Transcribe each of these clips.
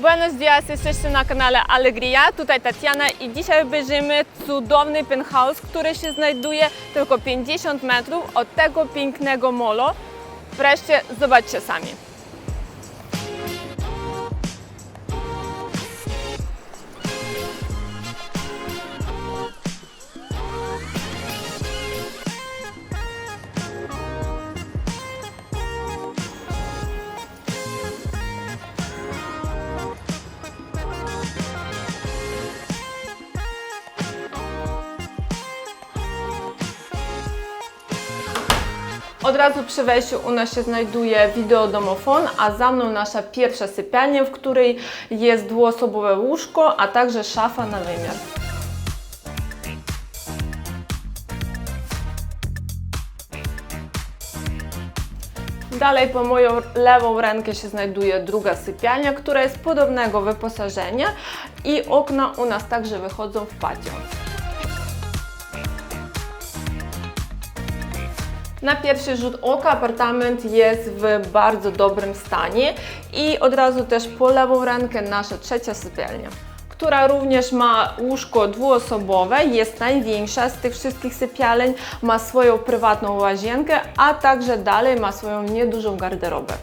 Buenos dias, jesteście na kanale Alegria, tutaj Tatiana i dzisiaj obejrzymy cudowny penthouse, który się znajduje tylko 50 metrów od tego pięknego molo. Wreszcie zobaczcie sami. Od razu przy wejściu u nas się znajduje wideodomofon, a za mną nasza pierwsza sypialnia, w której jest dwuosobowe łóżko, a także szafa na wymiar. Dalej po moją lewą rękę się znajduje druga sypialnia, która jest podobnego wyposażenia i okna u nas także wychodzą w patio. Na pierwszy rzut oka apartament jest w bardzo dobrym stanie i od razu też po lewą rękę nasza trzecia sypialnia, która również ma łóżko dwuosobowe, jest największa z tych wszystkich sypialeń, ma swoją prywatną łazienkę, a także dalej ma swoją niedużą garderobę.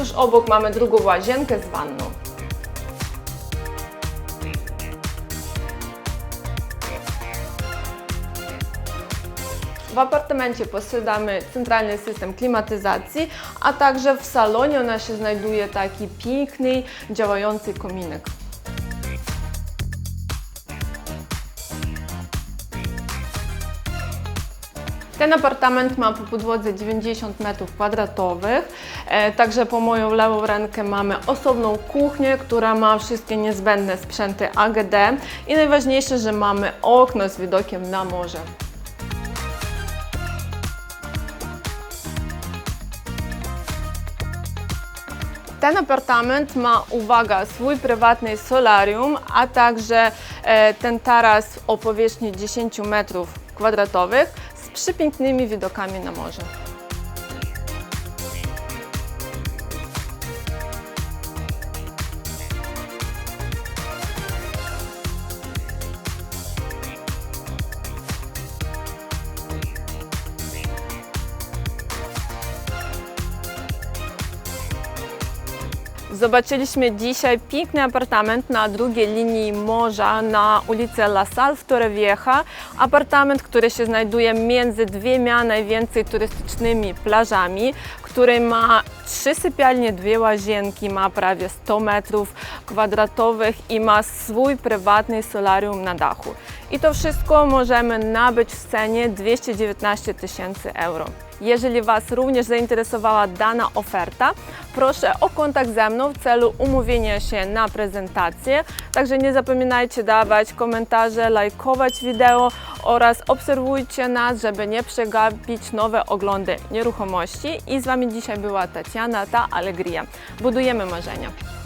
Tuż obok mamy drugą łazienkę z wanną. W apartamencie posiadamy centralny system klimatyzacji, a także w salonie u nas się znajduje taki piękny, działający kominek. Ten apartament ma po podłodze 90 m2, e, także po moją lewą rękę mamy osobną kuchnię, która ma wszystkie niezbędne sprzęty AGD i najważniejsze, że mamy okno z widokiem na morze. Ten apartament ma, uwaga, swój prywatny solarium, a także e, ten taras o powierzchni 10 metrów kwadratowych z przepięknymi widokami na morze. Zobaczyliśmy dzisiaj piękny apartament na drugiej linii morza na ulicy La Salle w Torrevieja. Apartament, który się znajduje między dwiema najwięcej turystycznymi plażami, który ma trzy sypialnie, dwie łazienki, ma prawie 100 metrów kwadratowych i ma swój prywatny solarium na dachu. I to wszystko możemy nabyć w cenie 219 tysięcy euro. Jeżeli Was również zainteresowała dana oferta, proszę o kontakt ze mną w celu umówienia się na prezentację. Także nie zapominajcie dawać komentarze, lajkować wideo oraz obserwujcie nas, żeby nie przegapić nowe oglądy nieruchomości. I z Wami dzisiaj była Tatiana, ta Alegria. Budujemy marzenia.